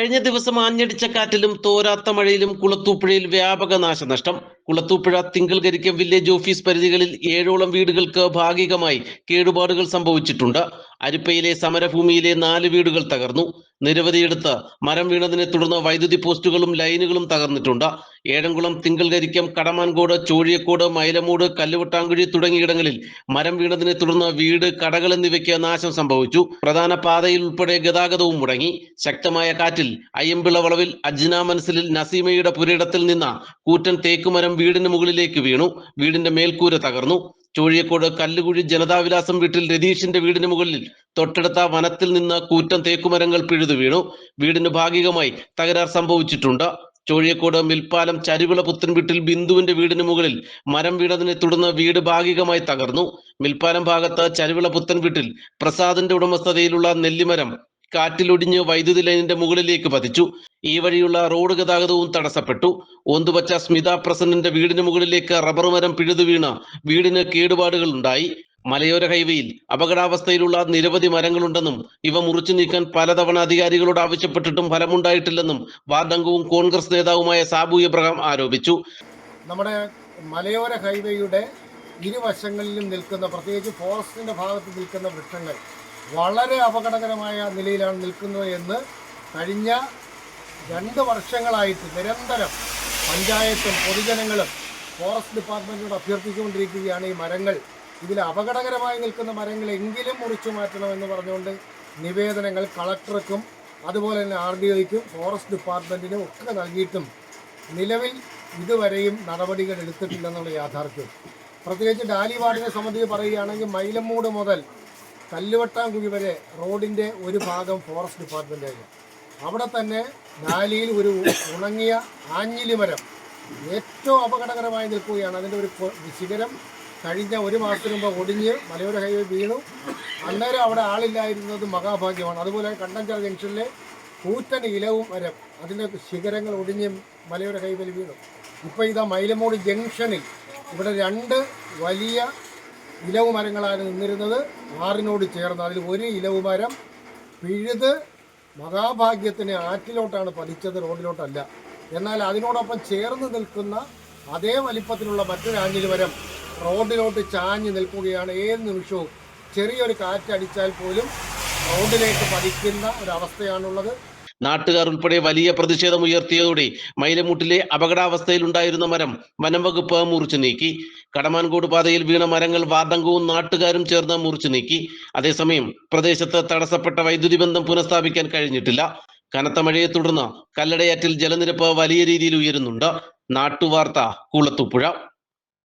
കഴിഞ്ഞ ദിവസം ആഞ്ഞടിച്ച കാറ്റിലും തോരാത്ത മഴയിലും കുളത്തൂപ്പുഴയിൽ വ്യാപക നാശനഷ്ടം. കുളത്തൂപ്പുഴ തിങ്കൾകരിക്കം വില്ലേജ് ഓഫീസ് പരിധികളിൽ ഏഴോളം വീടുകൾക്ക് ഭാഗികമായി കേടുപാടുകൾ സംഭവിച്ചിട്ടുണ്ട്. അരിപ്പയിലെ സമരഭൂമിയിലെ നാല് വീടുകൾ തകർന്നു. നിരവധിയിടത്ത് മരം വീണതിനെ തുടർന്ന് വൈദ്യുതി പോസ്റ്റുകളും ലൈനുകളും തകർന്നിട്ടുണ്ട്. ഏഴംകുളം തിങ്കൾകരിക്കം കടമാൻകോട് ചോഴിയക്കോട് മൈലമൂട് കല്ലുവട്ടാങ്കുഴി തുടങ്ങിയിടങ്ങളിൽ മരം വീണതിനെ തുടർന്ന് വീട് കടകൾ എന്നിവയ്ക്ക് നാശം സംഭവിച്ചു. പ്രധാന പാതയിൽ ഉൾപ്പെടെ ഗതാഗതവും മുടങ്ങി. ശക്തമായ കാറ്റിൽ അയ്യമ്പിള വളവിൽ അജ്ന മനസ്സിലിൽ നസീമയുടെ പുരയിടത്തിൽ നിന്ന് കൂറ്റൻ തേക്കുമരം വീടിന് മുകളിലേക്ക് വീണു. വീടിന്റെ മേൽക്കൂര തകർന്നു. ചോഴിയക്കോട് കല്ലുകുഴി ജനതാവിലാസം വീട്ടിൽ രതീഷിന്റെ വീടിന് മുകളിൽ. തൊട്ടടുത്ത വനത്തിൽ നിന്ന് കൂറ്റം തേക്കുമരങ്ങൾ പിഴുതു വീണു. വീടിന് ഭാഗികമായി തകരാർ സംഭവിച്ചിട്ടുണ്ട്. ചോഴിയക്കോട് മിൽപ്പാലം ചരിവിള പുത്തൻ വീട്ടിൽ ബിന്ദുവിന്റെ വീടിന് മുകളിൽ മരം വീണതിനെ തുടർന്ന് വീട് ഭാഗികമായി തകർന്നു. മിൽപ്പാലം ഭാഗത്ത് ചരിവിള പുത്തൻ വീട്ടിൽ പ്രസാദിന്റെ ഉടമസ്ഥതയിലുള്ള നെല്ലിമരം കാറ്റിലൊടിഞ്ഞ് വൈദ്യുതി ലൈനിന്റെ മുകളിലേക്ക് പതിച്ചു. ഈ വഴിയുള്ള റോഡ് ഗതാഗതവും തടസ്സപ്പെട്ടു. ഓന്തുപച്ച സ്മിത പ്രസന്നന്റെ വീടിന് മുകളിലേക്ക് റബ്ബർ മരം പിഴുതു വീണ് വീടിന് കേടുപാടുകൾ ഉണ്ടായി. മലയോര ഹൈവേയിൽ അപകടാവസ്ഥയിലുള്ള നിരവധി മരങ്ങളുണ്ടെന്നും ഇവ മുറിച്ചു നീക്കാൻ പലതവണ അധികാരികളോട് ആവശ്യപ്പെട്ടിട്ടും ഫലമുണ്ടായിട്ടില്ലെന്നും വാർഡംഗവും കോൺഗ്രസ് നേതാവുമായ സാബു എബ്രഹാം ആരോപിച്ചു. നമ്മുടെ മലയോര ഹൈവേയുടെ ഇരുവശങ്ങളിലും നിൽക്കുന്ന പ്രത്യേകിച്ച് ഫോറസ്റ്റിന്റെ ഭാഗത്ത് നിൽക്കുന്ന വൃക്ഷങ്ങൾ വളരെ അപകടകരമായ നിലയിലാണ് നിൽക്കുന്നത് എന്ന് കഴിഞ്ഞ രണ്ട് വർഷങ്ങളായിട്ട് നിരന്തരം പഞ്ചായത്തും പൊതുജനങ്ങളും ഫോറസ്റ്റ് ഡിപ്പാർട്ട്മെന്റിനോട് അഭ്യർത്ഥിച്ചുകൊണ്ടിരിക്കുകയാണ് ഈ മരങ്ങൾ. ഇതിൽ അപകടകരമായി നിൽക്കുന്ന മരങ്ങൾ എങ്കിലും മുറിച്ചു മാറ്റണമെന്ന് പറഞ്ഞുകൊണ്ട് നിവേദനങ്ങൾ കളക്ടർക്കും അതുപോലെ തന്നെ ആർ ഡി ഐക്കും ഫോറസ്റ്റ് ഡിപ്പാർട്ട്മെന്റിനും ഒക്കെ നൽകിയിട്ടും നിലവിൽ ഇതുവരെയും നടപടികൾ എടുത്തിട്ടില്ലെന്നുള്ള യാഥാർത്ഥ്യം. പ്രത്യേകിച്ച് ഡാലി വാർഡിനെ സംബന്ധിച്ച് പറയുകയാണെങ്കിൽ മൈലമ്മൂട് മുതൽ കല്ലുവട്ടാംകുഴി വരെ റോഡിന്റെ ഒരു ഭാഗം ഫോറസ്റ്റ് ഡിപ്പാർട്ട്മെന്റായിരുന്നു അവിടെ തന്നെ ഡാലിയിൽ ഒരു ഉണങ്ങിയ ആഞ്ഞിലി മരം ഏറ്റവും അപകടകരമായി നിൽക്കുകയാണ്. അതിന്റെ ഒരു ശിഖരം കഴിഞ്ഞ ഒരു മാസത്തിന് മുമ്പ് ഒടിഞ്ഞ് മലയോര ഹൈവേ വീണു. അന്നേരം അവിടെ ആളില്ലായിരുന്നത് മഹാഭാഗ്യമാണ്. അതുപോലെ കണ്ടഞ്ചാർ ജംഗ്ഷനിലെ കൂറ്റൻ ഇലവും മരം അതിന്റെ ശിഖരങ്ങൾ ഒടിഞ്ഞ് മലയോര ഹൈവേയിൽ വീണു. ഇപ്പോൾ ഇതാ മൈലമൂട് ജംഗ്ഷനിൽ ഇവിടെ രണ്ട് വലിയ ഇലവ് മരങ്ങളാണ് നിന്നിരുന്നത്. ആറിനോട് ചേർന്ന് അതിൽ ഒരു ഇലവ് മരം പിഴുത് മഹാഭാഗ്യത്തിന് ആറ്റിലോട്ടാണ് പതിച്ചത് റോഡിലോട്ടല്ല. എന്നാൽ അതിനോടൊപ്പം ചേർന്ന് നിൽക്കുന്ന അതേ വലിപ്പത്തിലുള്ള മറ്റൊരു മരം റോഡിലോട്ട് ചാഞ്ഞ് നിൽക്കുകയാണ്. ഏത് നിമിഷവും ചെറിയൊരു കാറ്റടിച്ചാൽ പോലും റോഡിലേക്ക് പതിക്കുന്ന ഒരവസ്ഥയാണുള്ളത്. നാട്ടുകാർ ഉൾപ്പെടെ വലിയ പ്രതിഷേധം ഉയർത്തിയതോടെ മൈലമൂട്ടിലെ അപകടാവസ്ഥയിലുണ്ടായിരുന്ന മരം വനം വകുപ്പ് മുറിച്ചു നീക്കി. കടമാൻകോട് പാതയിൽ വീണ മരങ്ങൾ വാർഡംഗവും നാട്ടുകാരും ചേർന്ന് മുറിച്ചു നീക്കി. അതേസമയം പ്രദേശത്ത് തടസ്സപ്പെട്ട വൈദ്യുതി ബന്ധം പുനഃസ്ഥാപിക്കാൻ കഴിഞ്ഞിട്ടില്ല. കനത്ത മഴയെ തുടർന്ന് കല്ലടയാറ്റിൽ ജലനിരപ്പ് വലിയ രീതിയിൽ ഉയരുന്നുണ്ട്. നാട്ടുവാർത്ത കുളത്തുപുഴ